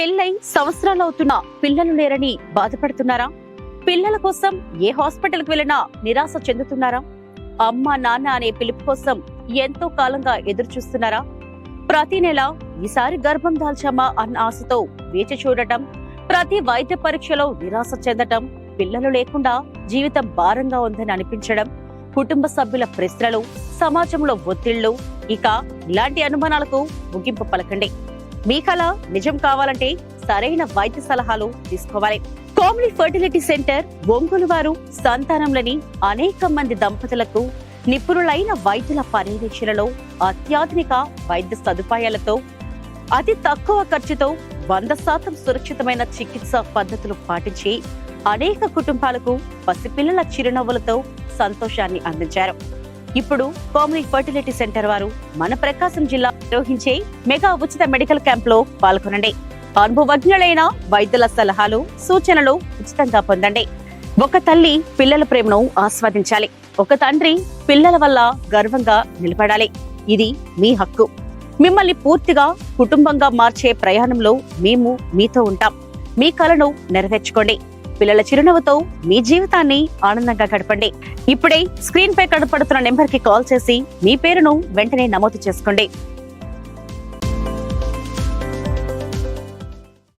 పెళ్ళై సంవత్సరాలు అవుతున్నా పిల్లలు లేరని బాధపడుతున్నారా? పిల్లల కోసం ఏ హాస్పిటల్కి వెళ్ళినా నిరాశ చెందుతున్నారా? అమ్మ నాన్న అనే పిలుపు కోసం ఎంతో కాలంగా ఎదురు చూస్తున్నారా ప్రతి నెల ఈసారి గర్భం దాల్చామా అన్న ఆశతో వేచి చూడటం ప్రతి వైద్య పరీక్షలో నిరాశ చెందటం పిల్లలు లేకుండా జీవితం భారంగా ఉందని అనిపించడం కుటుంబ సభ్యుల ప్రశ్నలు సమాజంలో ఒత్తిళ్ళు ఇక ఇలాంటి అనుమానాలకు ముగింపు పలకండి. మీ కళ నిజం కావాలంటే సరైన వైద్య సలహాలు తీసుకోవాలి. కోమ్లీ ఫర్టిలిటీ సెంటర్ ఒంగోలు వారు సంతానంలోని అనేక మంది దంపతులకు నిపుణులైన వైద్యుల పర్యవేక్షణలో అత్యాధునిక వైద్య సదుపాయాలతో అతి తక్కువ ఖర్చుతో వంద శాతం సురక్షితమైన చికిత్స పద్ధతులు పాటించి అనేక కుటుంబాలకు పసిపిల్లల చిరునవ్వులతో సంతోషాన్ని అందించారు. ఇప్పుడు కోమ్లీ ఫర్టిలిటీ సెంటర్ వారు మన ప్రకాశం జిల్లా నిర్వహించే మెగా ఉచిత మెడికల్ క్యాంప్లో పాల్గొనండి. అనుభవజ్ఞులైన వైద్యుల సలహాలు సూచనలు ఉచితంగా పొందండి. ఒక తల్లి పిల్లల ప్రేమను ఆస్వాదించాలి. ఒక తండ్రి పిల్లల వల్ల గర్వంగా నిలబడాలి. ఇది మీ హక్కు. మిమ్మల్ని పూర్తిగా కుటుంబంగా మార్చే ప్రయాణంలో మేము మీతో ఉంటాం. మీ కలను నెరవేర్చుకోండి. పిల్లల చిరునవ్వుతో మీ జీవితాన్ని ఆనందంగా గడపండి. ఇప్పుడే స్క్రీన్ పై కనపడుతున్న నెంబర్కి కాల్ చేసి మీ పేరును వెంటనే నమోదు చేసుకోండి.